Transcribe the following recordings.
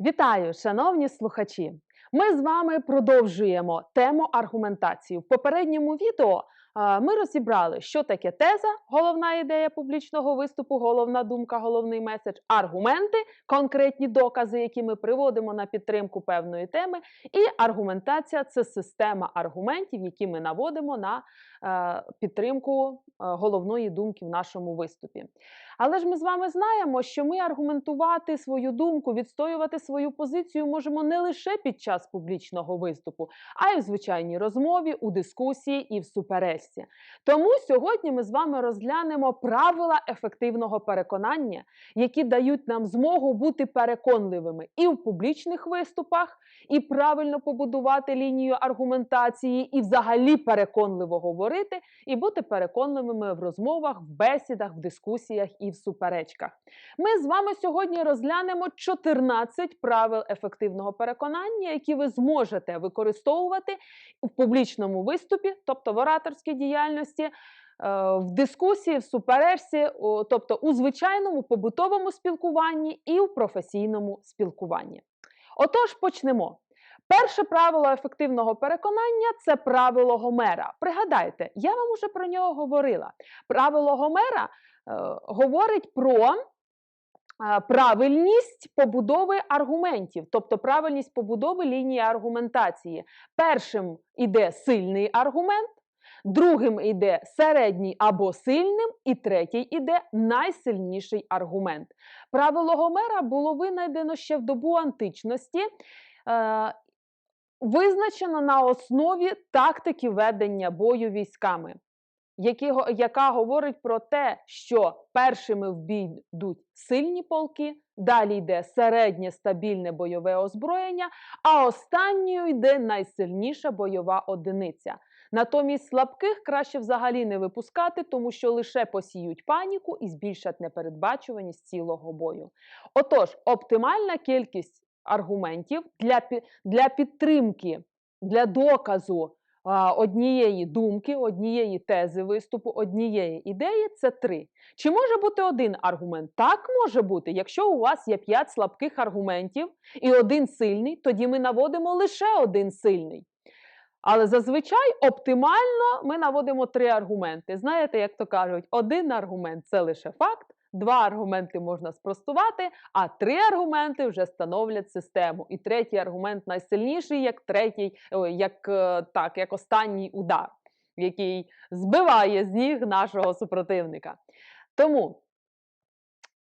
Вітаю, шановні слухачі! Ми з вами продовжуємо тему аргументації. В попередньому відео ми розібрали, що таке теза, головна ідея публічного виступу, головна думка, головний меседж, аргументи, конкретні докази, які ми приводимо на підтримку певної теми. І аргументація це система аргументів, які ми наводимо на е, підтримку е, головної думки в нашому виступі. Але ж ми з вами знаємо, що ми аргументувати свою думку, відстоювати свою позицію можемо не лише під час публічного виступу, а й в звичайній розмові, у дискусії і в суперечці. Тому сьогодні ми з вами розглянемо правила ефективного переконання, які дають нам змогу бути переконливими і в публічних виступах, і правильно побудувати лінію аргументації, і взагалі переконливо говорити, і бути переконливими в розмовах, в бесідах, в дискусіях і в суперечках. Ми з вами сьогодні розглянемо 14 правил ефективного переконання, які ви зможете використовувати в публічному виступі, тобто в ораторській діяльності. е, В дискусії, в суперечці, тобто у звичайному побутовому спілкуванні і в професійному спілкуванні. Отож, почнемо. Перше правило ефективного переконання це правило Гомера. Пригадайте, я вам уже про нього говорила. Правило Гомера е, говорить про е, правильність побудови аргументів, тобто правильність побудови лінії аргументації. Першим іде сильний аргумент, другим іде середній або сильним, і третій іде найсильніший аргумент. Правило Гомера було винайдено ще в добу античності. Е, Визначено на основі тактики ведення бою військами, які, яка говорить про те, що першими в бій йдуть сильні полки, далі йде середнє стабільне бойове озброєння, а останньою йде найсильніша бойова одиниця. Натомість слабких краще взагалі не випускати, тому що лише посіють паніку і збільшать непередбачуваність цілого бою. Отож, оптимальна кількість аргументів для, для підтримки, для доказу однієї думки, однієї тези виступу, однієї ідеї це три. Чи може бути один аргумент? Так може бути. Якщо у вас є п'ять слабких аргументів і один сильний, тоді ми наводимо лише один сильний. Але зазвичай оптимально ми наводимо три аргументи. Знаєте, як то кажуть, один аргумент це лише факт, два аргументи можна спростувати, а три аргументи вже становлять систему. І третій аргумент найсильніший, як третій, як, е, так, як останній удар, який збиває з ніг нашого супротивника. Тому.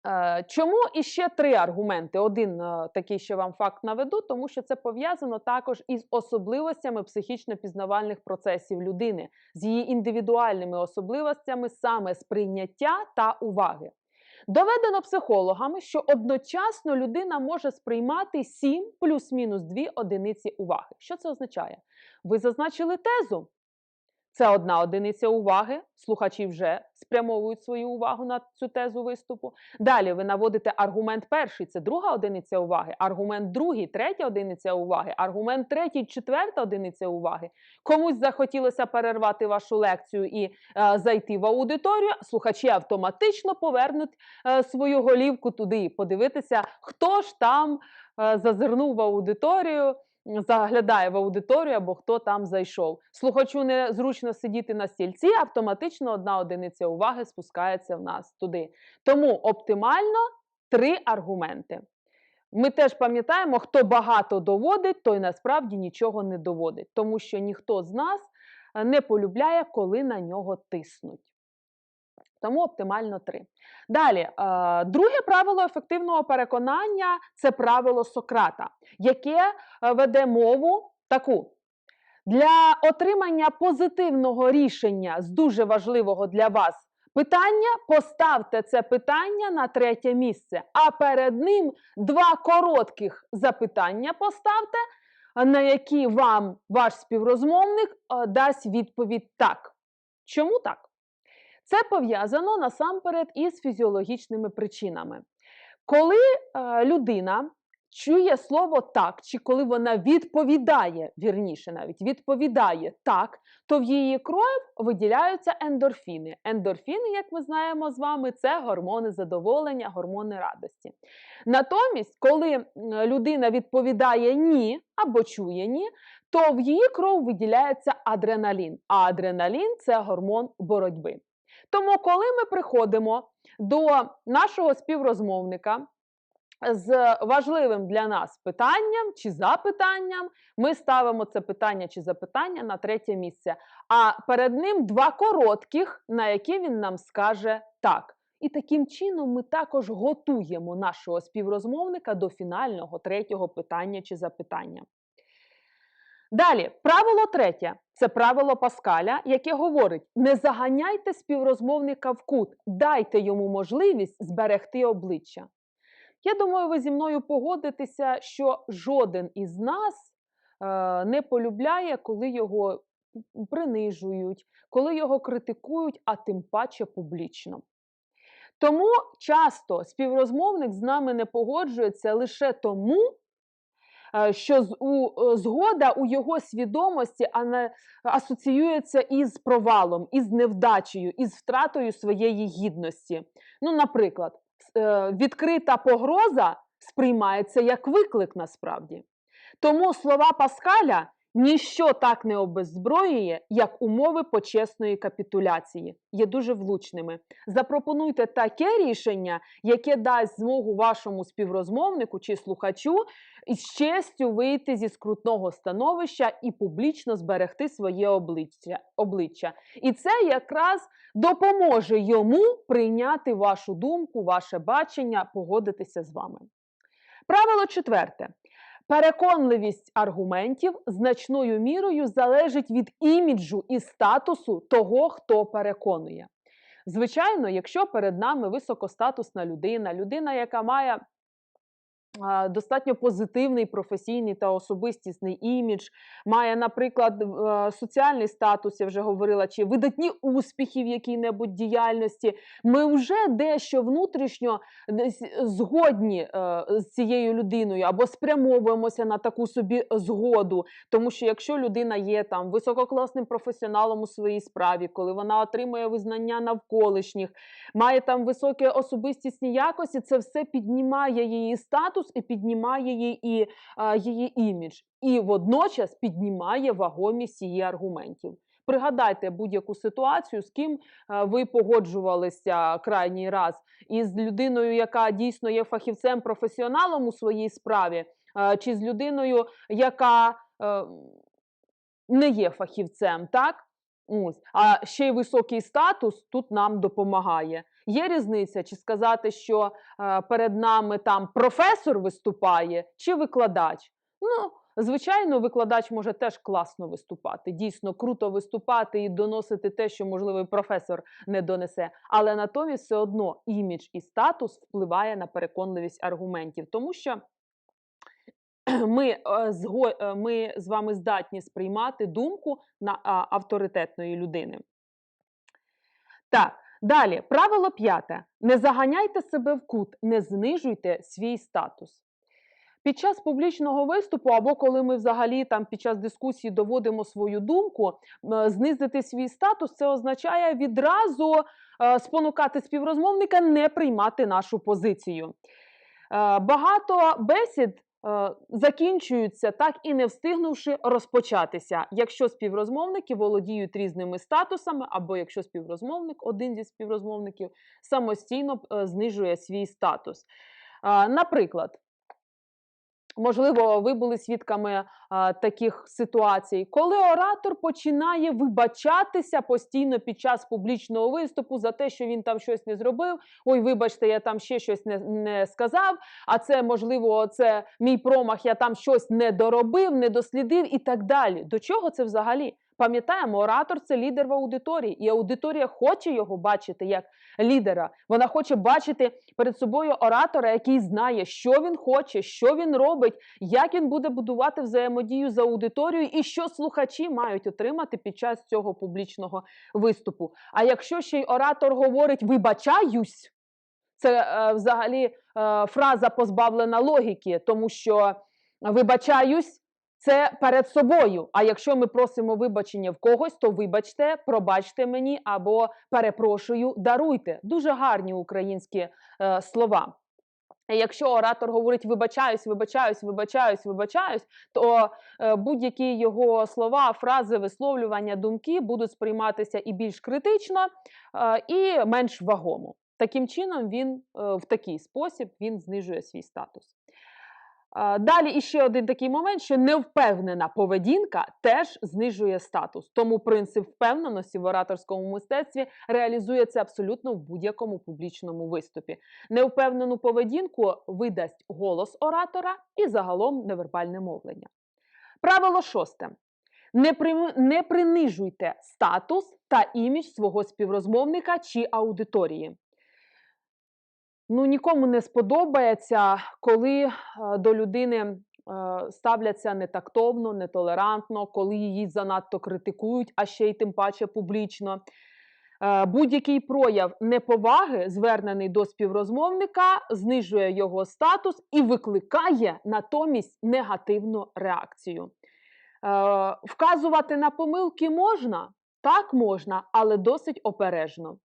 Е, Чому іще три аргументи? Один е, такий ще вам факт наведу, тому що це пов'язано також із особливостями психічно-пізнавальних процесів людини, з її індивідуальними особливостями саме сприйняття та уваги. Доведено психологами, що одночасно людина може сприймати 7 плюс-мінус 2 одиниці уваги. Що це означає? Ви зазначили тезу. Це одна одиниця уваги. Слухачі вже спрямовують свою увагу на цю тезу виступу. Далі ви наводите аргумент перший, це друга одиниця уваги, аргумент другий, третя одиниця уваги, аргумент третій, четверта одиниця уваги. Комусь захотілося перервати вашу лекцію і е, зайти в аудиторію. Слухачі автоматично повернуть е, свою голівку туди подивитися, хто ж там е, зазирнув в аудиторію заглядає в аудиторію або хто там зайшов. Слухачу незручно сидіти на стільці, автоматично одна одиниця уваги спускається в нас туди. Тому оптимально три аргументи. Ми теж пам'ятаємо, хто багато доводить, той насправді нічого не доводить, тому що ніхто з нас не полюбляє, коли на нього тиснуть. Тому оптимально три. Далі, е, друге правило ефективного переконання це правило Сократа, яке е, веде мову таку. Для отримання позитивного рішення з дуже важливого для вас питання поставте це питання на третє місце, а перед ним два коротких запитання поставте, на які вам ваш співрозмовник е, дасть відповідь так. Чому так? Це пов'язано насамперед із фізіологічними причинами. Коли е, людина чує слово так, чи коли вона відповідає, вірніше навіть відповідає так, то в її кров виділяються ендорфіни. Ендорфіни, як ми знаємо з вами, це гормони задоволення, гормони радості. Натомість, коли людина відповідає ні або чує ні, то в її кров виділяється адреналін. А адреналін це гормон боротьби. Тому, коли ми приходимо до нашого співрозмовника з важливим для нас питанням чи запитанням, ми ставимо це питання чи запитання на третє місце. А перед ним два коротких, на які він нам скаже так. І таким чином ми також готуємо нашого співрозмовника до фінального третього питання чи запитання. Далі, правило третє це правило Паскаля, яке говорить: не заганяйте співрозмовника в кут, дайте йому можливість зберегти обличчя. Я думаю, ви зі мною погодитеся, що жоден із нас е, не полюбляє, коли його принижують, коли його критикують, а тим паче публічно. Тому часто співрозмовник з нами не погоджується лише тому, що з- у, е, згода у його свідомості асоціюється із провалом, із невдачею, із втратою своєї гідності. Ну, наприклад, е, відкрита погроза сприймається як виклик насправді. Тому слова Паскаля ніщо так не обеззброює, як умови почесної капітуляції, є дуже влучними. Запропонуйте таке рішення, яке дасть змогу вашому співрозмовнику чи слухачу із честю вийти зі скрутного становища і публічно зберегти своє обличчя. обличчя. І це якраз допоможе йому прийняти вашу думку, ваше бачення, погодитися з вами. Правило четверте. Переконливість аргументів значною мірою залежить від іміджу і статусу того, хто переконує. Звичайно, якщо перед нами високостатусна людина, людина, яка має достатньо позитивний професійний та особистісний імідж, має, наприклад, соціальний статус, я вже говорила, чи видатні успіхи в якій-небудь діяльності, ми вже дещо внутрішньо згодні е, з цією людиною або спрямовуємося на таку собі згоду. Тому що якщо людина є там висококласним професіоналом у своїй справі, коли вона отримує визнання навколишніх, має там високі особистісні якості, це все піднімає її статус і піднімає її, і, а, її імідж. І водночас піднімає вагомість її аргументів. Пригадайте будь-яку ситуацію, з ким ви погоджувалися крайній раз, із людиною, яка дійсно є фахівцем, професіоналом у своїй справі, чи з людиною, яка е, не є фахівцем, так? Ось. А ще й високий статус тут нам допомагає. Є різниця, чи сказати, що е, перед нами там професор виступає, чи викладач. Ну, звичайно, викладач може теж класно виступати, дійсно круто виступати і доносити те, що, можливо, професор не донесе. Але натомість все одно імідж і статус впливає на переконливість аргументів, тому що ми, е, е, ми з вами здатні сприймати думку на авторитетної людини. Так, далі, правило п'яте. Не заганяйте себе в кут, не знижуйте свій статус. Під час публічного виступу, або коли ми взагалі там під час дискусії доводимо свою думку, знизити свій статус, це означає відразу е, спонукати співрозмовника не приймати нашу позицію. Е, Багато бесід закінчуються так і не встигнувши розпочатися, якщо співрозмовники володіють різними статусами, або якщо співрозмовник, один зі співрозмовників, самостійно е, знижує свій статус. Е, Наприклад, Можливо, ви були свідками а, таких ситуацій, коли оратор починає вибачатися постійно під час публічного виступу за те, що він там щось не зробив. Ой, вибачте, я там ще щось не, не сказав. А це можливо, це мій промах, я там щось не доробив, не дослідив і так далі. До чого це взагалі? Пам'ятаємо, оратор це лідер в аудиторії, і аудиторія хоче його бачити як лідера. Вона хоче бачити перед собою оратора, який знає, що він хоче, що він робить, як він буде будувати взаємодію з аудиторією, і що слухачі мають отримати під час цього публічного виступу. А якщо ще й оратор говорить вибачаюсь, Це е, взагалі е, фраза позбавлена логіки, тому що вибачаюсь. Це перед собою. А якщо ми просимо вибачення в когось, то вибачте, пробачте мені або перепрошую, даруйте. Дуже гарні українські е, слова. Якщо оратор говорить вибачаюсь, вибачаюсь, вибачаюсь, вибачаюсь, то е, будь-які його слова, фрази, висловлювання, думки будуть сприйматися і більш критично, е, і менш вагомо. Таким чином, він е, в такий спосіб він знижує свій статус. Далі іще один такий момент, що невпевнена поведінка теж знижує статус. Тому принцип впевненості в ораторському мистецтві реалізується абсолютно в будь-якому публічному виступі. Невпевнену поведінку видасть голос оратора і загалом невербальне мовлення. Правило шосте. Не, при... не принижуйте статус та імідж свого співрозмовника чи аудиторії. Ну, нікому не сподобається, коли е, до людини е, ставляться нетактовно, нетолерантно, коли її занадто критикують, а ще й тим паче публічно. Е, Будь-який прояв неповаги, звернений до співрозмовника, знижує його статус і викликає натомість негативну реакцію. Вказувати на помилки можна, так можна, але досить опережно.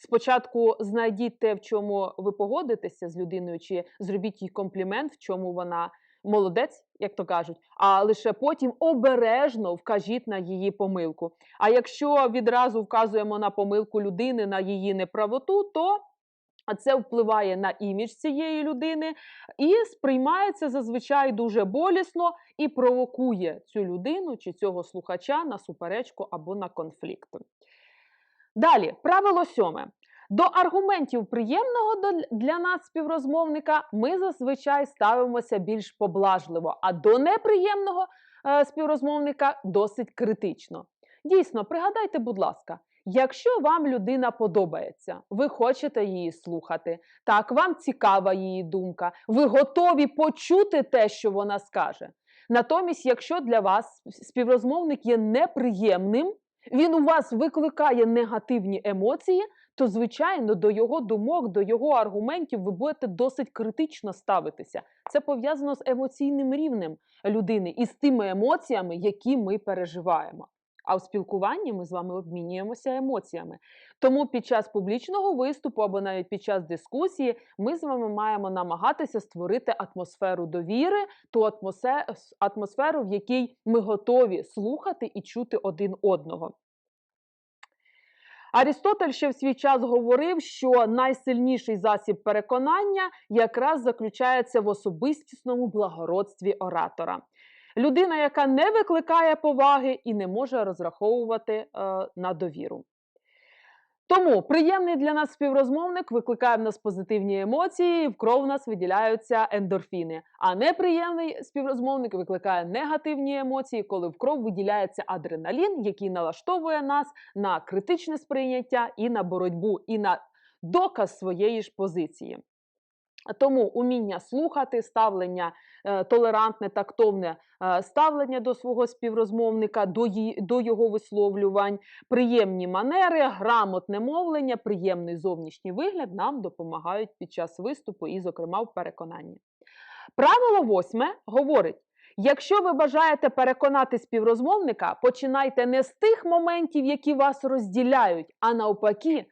Спочатку знайдіть те, в чому ви погодитеся з людиною, чи зробіть їй комплімент, в чому вона молодець, як то кажуть, а лише потім обережно вкажіть на її помилку. А якщо відразу вказуємо на помилку людини, на її неправоту, то це впливає на імідж цієї людини і сприймається зазвичай дуже болісно і провокує цю людину чи цього слухача на суперечку або на конфлікт. Далі, правило сьоме. До аргументів приємного для нас співрозмовника ми зазвичай ставимося більш поблажливо, а до неприємного е, співрозмовника досить критично. Дійсно, пригадайте, будь ласка, якщо вам людина подобається, ви хочете її слухати, так, вам цікава її думка, ви готові почути те, що вона скаже. Натомість, якщо для вас співрозмовник є неприємним, він у вас викликає негативні емоції, то, звичайно, до його думок, до його аргументів ви будете досить критично ставитися. Це пов'язано з емоційним рівнем людини і з тими емоціями, які ми переживаємо. А в спілкуванні ми з вами обмінюємося емоціями. Тому під час публічного виступу або навіть під час дискусії ми з вами маємо намагатися створити атмосферу довіри, ту атмосферу, в якій ми готові слухати і чути один одного. Арістотель ще в свій час говорив, що найсильніший засіб переконання якраз заключається в особистісному благородстві оратора. Людина, яка не викликає поваги і не може розраховувати е, на довіру. Тому приємний для нас співрозмовник викликає в нас позитивні емоції, і в кров в нас виділяються ендорфіни. А неприємний співрозмовник викликає негативні емоції, коли в кров виділяється адреналін, який налаштовує нас на критичне сприйняття і на боротьбу, і на доказ своєї ж позиції. Тому уміння слухати, ставлення е, толерантне, тактовне е, ставлення до свого співрозмовника, до, до його висловлювань, приємні манери, грамотне мовлення, приємний зовнішній вигляд нам допомагають під час виступу і, зокрема, в переконанні. Правило восьме говорить: якщо ви бажаєте переконати співрозмовника, починайте не з тих моментів, які вас розділяють, а навпаки,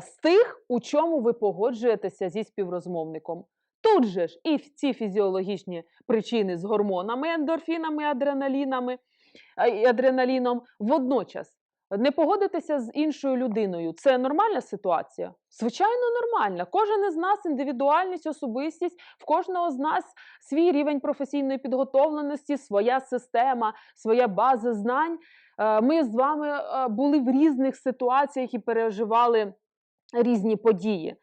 з тих, у чому ви погоджуєтеся зі співрозмовником. Тут же ж і ці фізіологічні причини з гормонами, ендорфінами, адреналінами, е, адреналіном водночас. Не погодитися з іншою людиною це нормальна ситуація? Звичайно, нормальна. Кожен із нас індивідуальність, особистість, в кожного з нас свій рівень професійної підготовленості, своя система, своя база знань. Е, Ми з вами е, були в різних ситуаціях і переживали різні події.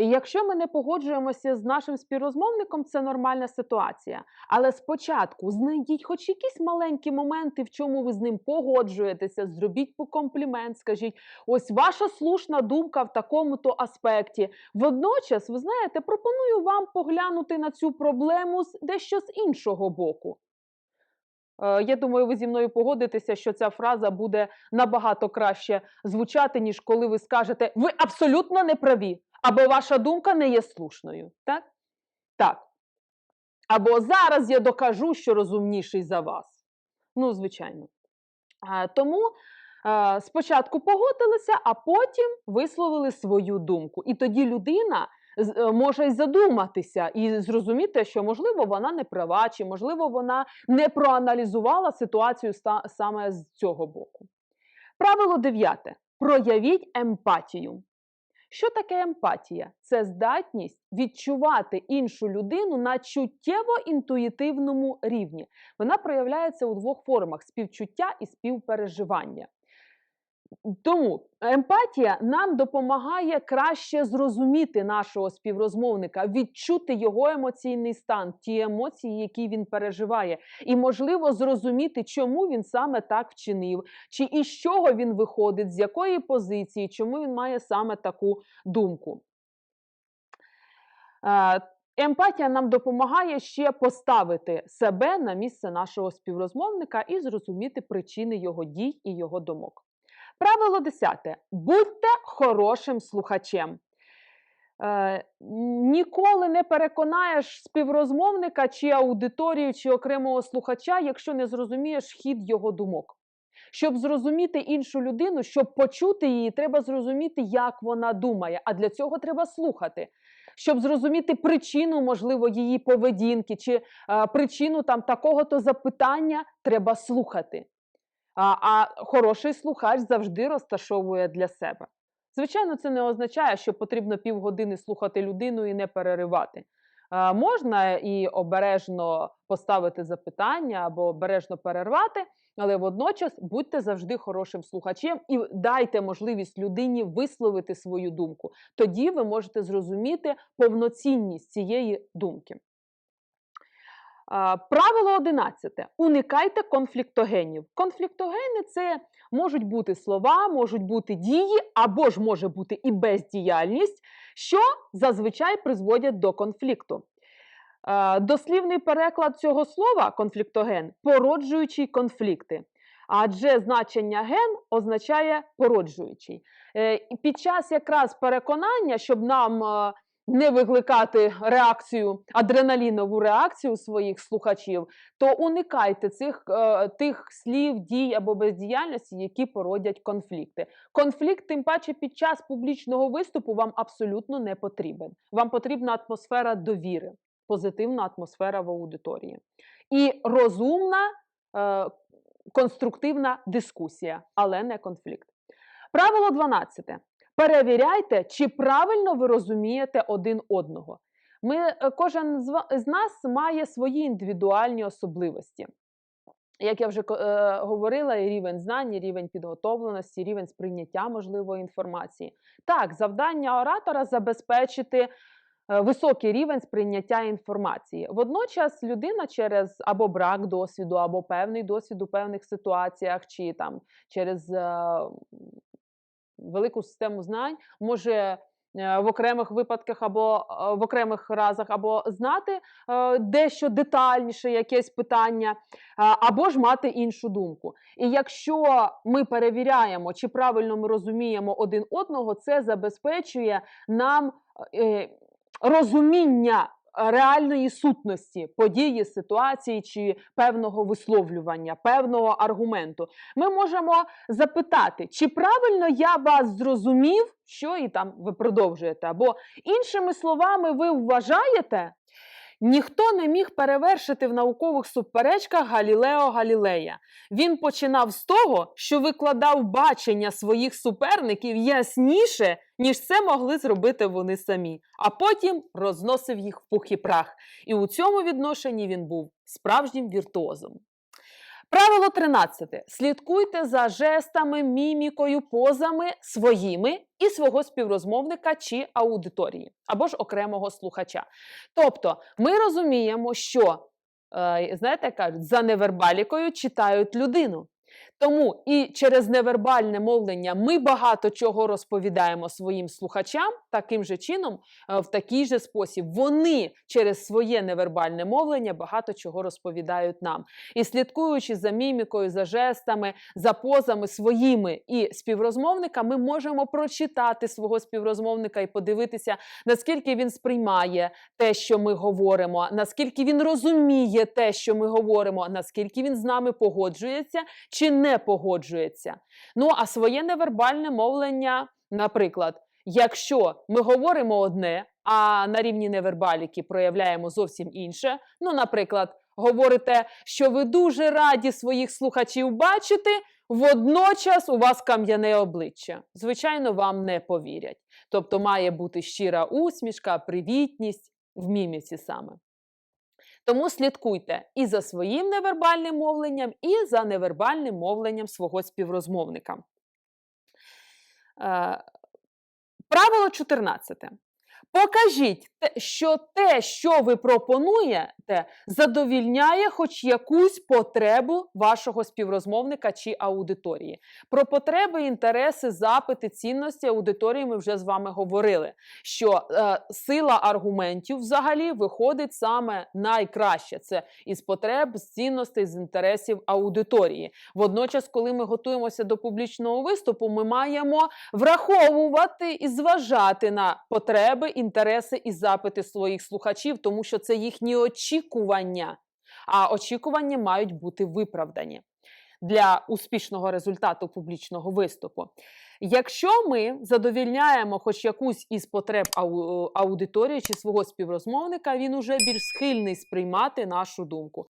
Якщо ми не погоджуємося з нашим співрозмовником, це нормальна ситуація. Але спочатку знайдіть хоч якісь маленькі моменти, в чому ви з ним погоджуєтеся, зробіть по комплімент, скажіть, ось ваша слушна думка в такому-то аспекті. Водночас, ви знаєте, пропоную вам поглянути на цю проблему з дещо з іншого боку. Е, Я думаю, ви зі мною погодитеся, що ця фраза буде набагато краще звучати, ніж коли ви скажете ви абсолютно не праві, або ваша думка не є слушною. Так? Так. Або зараз я докажу, що розумніший за вас. Ну, звичайно. А, Тому е, спочатку погодилися, а потім висловили свою думку. І тоді людина е, може й задуматися і зрозуміти, що можливо вона не права, чи можливо вона не проаналізувала ситуацію саме з цього боку. Правило дев'яте. Проявіть емпатію. Що таке емпатія? Це здатність відчувати іншу людину на чуттєво-інтуїтивному рівні. Вона проявляється у двох формах: співчуття і співпереживання. Тому емпатія нам допомагає краще зрозуміти нашого співрозмовника, відчути його емоційний стан, ті емоції, які він переживає, і, можливо, зрозуміти, чому він саме так вчинив, чи із чого він виходить, з якої позиції, чому він має саме таку думку. Е, Емпатія нам допомагає ще поставити себе на місце нашого співрозмовника і зрозуміти причини його дій і його думок. Правило 10. Будьте хорошим слухачем. Е, ніколи не переконаєш співрозмовника чи аудиторію, чи окремого слухача, якщо не зрозумієш хід його думок. Щоб зрозуміти іншу людину, щоб почути її, треба зрозуміти, як вона думає. А для цього треба слухати. Щоб зрозуміти причину, можливо, її поведінки, чи е, причину там такого-то запитання, треба слухати. А, хороший слухач завжди розташовує для себе. Звичайно, це не означає, що потрібно півгодини слухати людину і не переривати. Можна і обережно поставити запитання або обережно перервати, але водночас будьте завжди хорошим слухачем і дайте можливість людині висловити свою думку. Тоді ви можете зрозуміти повноцінність цієї думки. Правило 11. Уникайте конфліктогенів. Конфліктогени це можуть бути слова, можуть бути дії, або ж може бути і бездіяльність, що зазвичай призводять до конфлікту. Дослівний переклад цього слова конфліктоген породжуючий конфлікти. Адже значення ген означає породжуючий. Е, Під час якраз переконання, щоб нам е, не викликати реакцію, адреналінову реакцію своїх слухачів, то уникайте цих е, тих слів, дій або бездіяльності, які породять конфлікти. Конфлікт, тим паче, під час публічного виступу вам абсолютно не потрібен. Вам потрібна атмосфера довіри, позитивна атмосфера в аудиторії. І розумна, е, конструктивна дискусія, але не конфлікт. Правило 12. Перевіряйте, чи правильно ви розумієте один одного. Ми, е, кожен з нас має свої індивідуальні особливості. Як я вже е, говорила, і рівень знань, і рівень підготовленості, рівень сприйняття можливої інформації. Так, завдання оратора забезпечити е, високий рівень сприйняття інформації. Водночас людина через або брак досвіду, або певний досвід у певних ситуаціях, чи там через е, велику систему знань може е, в окремих випадках або е, в окремих разах або знати е, дещо детальніше якесь питання, або ж мати іншу думку. І якщо ми перевіряємо, чи правильно ми розуміємо один одного, це забезпечує нам розуміння реальної сутності події, ситуації чи певного висловлювання, певного аргументу. Ми можемо запитати, чи правильно я вас зрозумів, що і там ви продовжуєте. Або іншими словами, ви вважаєте, ніхто не міг перевершити в наукових суперечках Галілео Галілея. Він починав з того, що викладав бачення своїх суперників ясніше, ніж це могли зробити вони самі, а потім розносив їх в пух і прах. І у цьому відношенні він був справжнім віртуозом. Правило 13. Слідкуйте за жестами, мімікою, позами своїми і свого співрозмовника чи аудиторії, або ж окремого слухача. Тобто, ми розуміємо, що, е, знаєте, кажуть, за невербалікою читають людину. Тому і через невербальне мовлення ми багато чого розповідаємо своїм слухачам таким же чином, е, в такий же спосіб. Вони через своє невербальне мовлення багато чого розповідають нам. І слідкуючи за мімікою, за жестами, за позами своїми і співрозмовника, ми можемо прочитати свого співрозмовника і подивитися, наскільки він сприймає те, що ми говоримо, наскільки він розуміє те, що ми говоримо, наскільки він з нами погоджується чи не погоджується. Ну а своє невербальне мовлення, наприклад, якщо ми говоримо одне, а на рівні невербаліки проявляємо зовсім інше. Ну, наприклад, говорите, що ви дуже раді своїх слухачів бачити, водночас у вас кам'яне обличчя. Звичайно, вам не повірять. Тобто має бути щира усмішка, привітність в міміці саме. Тому слідкуйте і за своїм невербальним мовленням, і за невербальним мовленням свого співрозмовника. Е, Правило 14. Покажіть, що те, що ви пропонуєте, задовільняє хоч якусь потребу вашого співрозмовника чи аудиторії. Про потреби, інтереси, запити, цінності аудиторії ми вже з вами говорили. Що е, сила аргументів взагалі виходить саме найкраще. Це із потреб, з цінностей, з інтересів аудиторії. Водночас, коли ми готуємося до публічного виступу, ми маємо враховувати і зважати на потреби, інтереси і запити своїх слухачів, тому що це їхні очікування. А очікування мають бути виправдані для успішного результату публічного виступу. Якщо ми задовільняємо хоч якусь із потреб аудиторії чи свого співрозмовника, він уже більш схильний сприймати нашу думку.